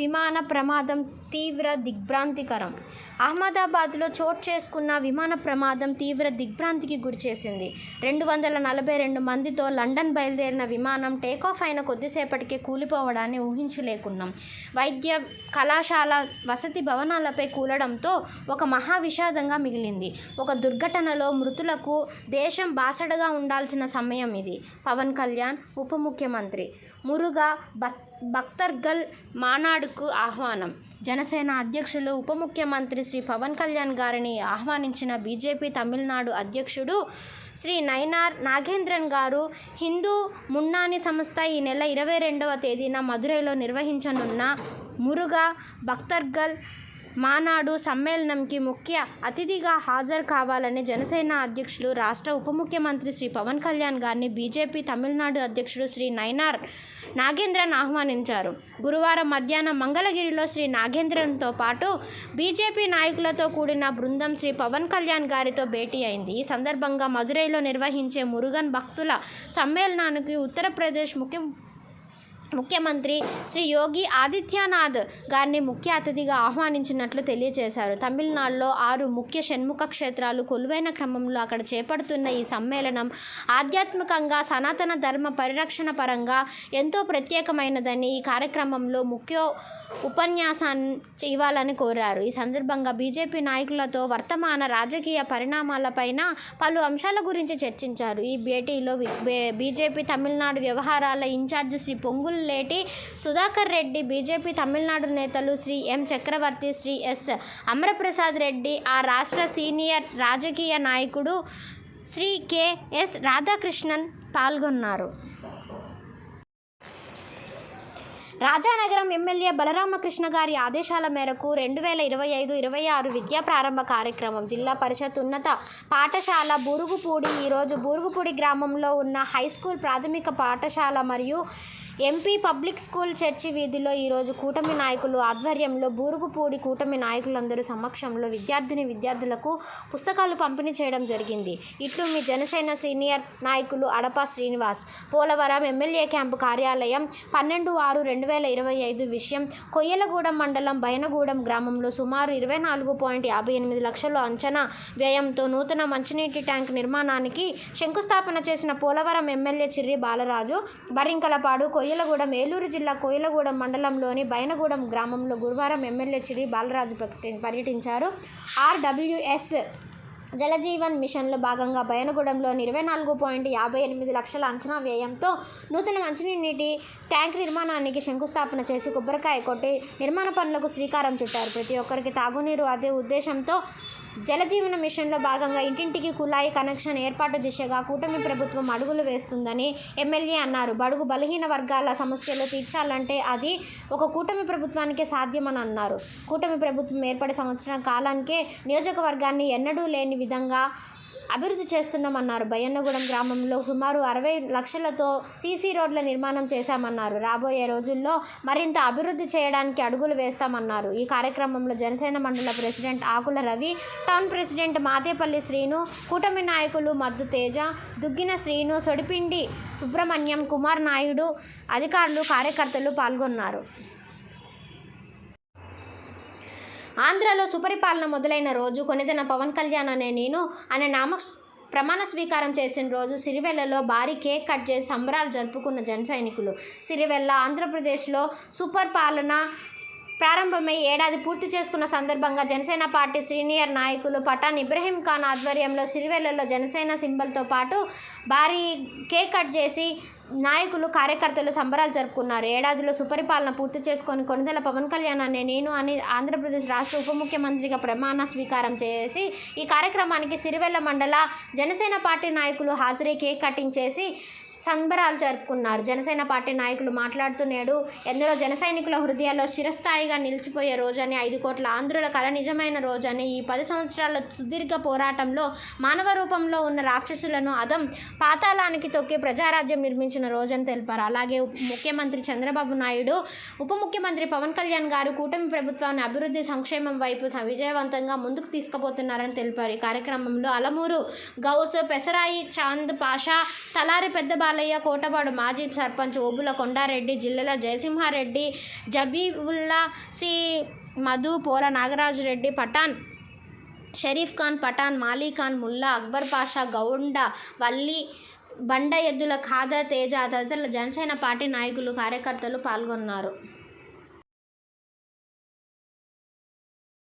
విమాన ప్రమాదం తీవ్ర దిగ్భ్రాంతికరం. అహ్మదాబాద్లో చోటు చేసుకున్న విమాన ప్రమాదం తీవ్ర దిగ్భ్రాంతికి గురిచేసింది రెండు వందల నలభై రెండు మందితో లండన్ బయలుదేరిన విమానం టేకాఫ్ అయిన కొద్దిసేపటికే కూలిపోవడాన్ని ఊహించలేకున్నాం. వైద్య కళాశాల వసతి భవనాలపై కూలడంతో ఒక మహా విషాదంగా మిగిలింది. ఒక దుర్ఘటనలో మృతులకు దేశం బాసడగా ఉండాల్సిన సమయం ఇది. పవన్ కళ్యాణ్ ఉప ముఖ్యమంత్రి. మురుగా బత్ భక్తర్గల్ మానాడుకు ఆహ్వానం. జనసేన అధ్యక్షులు ఉప ముఖ్యమంత్రి శ్రీ పవన్ కళ్యాణ్ గారిని ఆహ్వానించిన బీజేపీ తమిళనాడు అధ్యక్షుడు శ్రీ నైనార్ నాగేంద్రన్ గారు హిందూ మున్నాని సంస్థ ఈ నెల ఇరవై రెండవ తేదీన మదురైలో నిర్వహించనున్న మురుగా భక్తర్గల్ మానాడు సమ్మేళనంకి ముఖ్య అతిథిగా హాజరు కావాలని జనసేన అధ్యక్షులు రాష్ట్ర ఉప ముఖ్యమంత్రి శ్రీ పవన్ కళ్యాణ్ గారిని బీజేపీ తమిళనాడు అధ్యక్షుడు శ్రీ నైనార్ నాగేంద్రన్ ఆహ్వానించారు. గురువారం మధ్యాహ్నం మంగళగిరిలో శ్రీ నాగేంద్రన్తో పాటు బీజేపీ నాయకులతో కూడిన బృందం శ్రీ పవన్ కళ్యాణ్ గారితో భేటీ అయింది. ఈ సందర్భంగా మదురైలో నిర్వహించే మురుగన్ భక్తుల సమ్మేళనానికి ఉత్తరప్రదేశ్ ముఖ్య ముఖ్యమంత్రి శ్రీ యోగి ఆదిత్యనాథ్ గారిని ముఖ్య అతిథిగా ఆహ్వానించినట్లు తెలియజేశారు. తమిళనాడులో ఆరు ముఖ్య షణ్ముఖ క్షేత్రాలు కొలువైన క్రమంలో అక్కడ చేపడుతున్న ఈ సమ్మేళనం ఆధ్యాత్మికంగా సనాతన ధర్మ పరిరక్షణ పరంగా ఎంతో ప్రత్యేకమైనదని ఈ కార్యక్రమంలో ముఖ్య ఉపన్యాసాన్ని ఇవ్వాలని కోరారు. ఈ సందర్భంగా బీజేపీ నాయకులతో వర్తమాన రాజకీయ పరిణామాలపైన పలు అంశాల గురించి చర్చించారు. ఈ భేటీలో వి- బే- బీజేపీ తమిళనాడు వ్యవహారాల ఇన్ఛార్జ్ శ్రీ పొంగులేటి సుధాకర్ రెడ్డి బీజేపీ తమిళనాడు నేతలు శ్రీ ఎం చక్రవర్తి శ్రీ ఎస్ అమరప్రసాద్ రెడ్డి ఆ రాష్ట్ర సీనియర్ రాజకీయ నాయకుడు శ్రీ కెఎస్ రాధాకృష్ణన్ పాల్గొన్నారు. రాజానగరం ఎమ్మెల్యే బలరామకృష్ణ గారి ఆదేశాల మేరకు రెండు వేల ఇరవై ఐదు ఇరవై ఆరు విద్యా ప్రారంభ కార్యక్రమం జిల్లా పరిషత్ ఉన్నత పాఠశాల బూరుగుపూడి ఈరోజు బూరుగుపూడి గ్రామంలో ఉన్న హై స్కూల్ ప్రాథమిక పాఠశాల మరియు ఎంపీ పబ్లిక్ స్కూల్ చర్చి వీధిలో ఈరోజు కూటమి నాయకులు ఆధ్వర్యంలో బూరుగుపూడి కూటమి నాయకులందరూ సమక్షంలో విద్యార్థిని విద్యార్థులకు పుస్తకాలు పంపిణీ చేయడం జరిగింది. ఇట్లు మీ జనసేన సీనియర్ నాయకులు అడప శ్రీనివాస్ పోలవరం ఎమ్మెల్యే క్యాంపు కార్యాలయం పన్నెండు ఆరు రెండు వేల ఇరవై ఐదు విషయం కొయ్యలగూడెం మండలం బయనగూడెం గ్రామంలో సుమారు ఇరవై నాలుగు పాయింట్ యాభై ఎనిమిది లక్షల అంచనా వ్యయంతో నూతన మంచినీటి ట్యాంక్ నిర్మాణానికి శంకుస్థాపన చేసిన పోలవరం ఎమ్మెల్యే చిర్రి బాలరాజు బరింకలపాడు కొయ్యలగూడెం ఏలూరు జిల్లా కోయలగూడెం మండలంలోని బయనగూడెం గ్రామంలో గురువారం ఎమ్మెల్యే చిడి బాలరాజు పర్యటించారు. ఆర్డబ్ల్యూఎస్ జలజీవన్ మిషన్లో భాగంగా బయనగూడెంలోని ఇరవై నాలుగు పాయింట్ యాభై ఎనిమిది లక్షల అంచనా వ్యయంతో నూతన మంచినీటి ట్యాంక్ నిర్మాణానికి శంకుస్థాపన చేసి కొబ్బరికాయ కొట్టి నిర్మాణ పనులకు శ్రీకారం చుట్టారు. ప్రతి ఒక్కరికి తాగునీరు అదే ఉద్దేశంతో జలజీవన మిషన్లో భాగంగా ఇంటింటికి కుళాయి కనెక్షన్ ఏర్పాటు దిశగా కూటమి ప్రభుత్వం అడుగులు వేస్తుందని ఎమ్మెల్యే అన్నారు. బడుగు బలహీన వర్గాల సమస్యలు తీర్చాలంటే అది ఒక కూటమి ప్రభుత్వానికే సాధ్యమని అన్నారు. కూటమి ప్రభుత్వం ఏర్పడే సంవత్సరం కాలానికే నియోజకవర్గాన్ని ఎన్నడూ లేని విధంగా అభివృద్ధి చేస్తున్నామన్నారు. బయ్యన్నగూడెం గ్రామంలో సుమారు అరవై లక్షలతో సీసీ రోడ్ల నిర్మాణం చేశామన్నారు. రాబోయే రోజుల్లో మరింత అభివృద్ధి చేయడానికి అడుగులు వేస్తామన్నారు. ఈ కార్యక్రమంలో జనసేన మండల president Akula Ravi town president Matepalli Srinu కూటమి నాయకులు మద్దు తేజ దుగ్గిన శ్రీను సొడిపిండి సుబ్రహ్మణ్యం కుమార్ నాయుడు అధికారులు కార్యకర్తలు పాల్గొన్నారు. ఆంధ్రలో సుపరిపాలన మొదలైన రోజు కొనిదెన పవన్ కళ్యాణ్ అనే నేను అనే నామ ప్రమాణ స్వీకారం చేసిన రోజు సిరివెల్లలో భారీ కేక్ కట్ చేసి సంబరాలు జరుపుకున్న జన సైనికులు సిరివెల్ల ఆంధ్రప్రదేశ్లో సూపర్ పాలన ప్రారంభమై ఏడాది పూర్తి చేసుకున్న సందర్భంగా జనసేన పార్టీ సీనియర్ నాయకులు పఠాన్ ఇబ్రహీం ఖాన్ ఆధ్వర్యంలో సిరివెల్లలో జనసేన సింబల్తో పాటు భారీ కేక్ కట్ చేసి నాయకులు కార్యకర్తలు సంబరాలు జరుపుకున్నారు. ఏడాదిలో సుపరిపాలన పూర్తి చేసుకొని కొనుదల పవన్ కళ్యాణ్ అనే నేను అని ఆంధ్రప్రదేశ్ రాష్ట్ర ఉప ముఖ్యమంత్రిగా ప్రమాణ స్వీకారం చేసి ఈ కార్యక్రమానికి సిరివెల్ల మండల జనసేన పార్టీ నాయకులు హాజరై కేక్ కటింగ్ చేసి సంబరాలు జరుపుకున్నారు. జనసేన పార్టీ నాయకులు మాట్లాడుతూ నేడు ఎందరో జన సైనికుల హృదయాల్లో చిరస్థాయిగా నిలిచిపోయే రోజని ఐదు కోట్ల ఆంధ్రుల కళ నిజమైన రోజని ఈ పది సంవత్సరాల సుదీర్ఘ పోరాటంలో మానవ రూపంలో ఉన్న రాక్షసులను అదం పాతాళానికి తొక్కి ప్రజారాజ్యం నిర్మించిన రోజని తెలిపారు. అలాగే ముఖ్యమంత్రి చంద్రబాబు నాయుడు ఉప ముఖ్యమంత్రి పవన్ కళ్యాణ్ గారు కూటమి ప్రభుత్వాన్ని అభివృద్ధి సంక్షేమం వైపు స- విజయవంతంగా ముందుకు తీసుకుపోతున్నారని తెలిపారు. ఈ కార్యక్రమంలో అలమూరు గౌస్ పెసరాయి చాంద్ పాషా తలారి పెద్దబాల బాలయ్య కోటపాడు మాజీ సర్పంచ్ ఓబుల కొండారెడ్డి జిల్లెల జయసింహారెడ్డి జబీవుల్లా సి మధు పోల నాగరాజురెడ్డి పఠాన్ షరీఫ్ ఖాన్ పఠాన్ మాలీ ఖాన్ ముల్లా అక్బర్ పాషా గౌండ వల్లి బండ ఎద్దుల ఖాదర్ తేజ తదితరుల జనసేన పార్టీ నాయకులు కార్యకర్తలు పాల్గొన్నారు.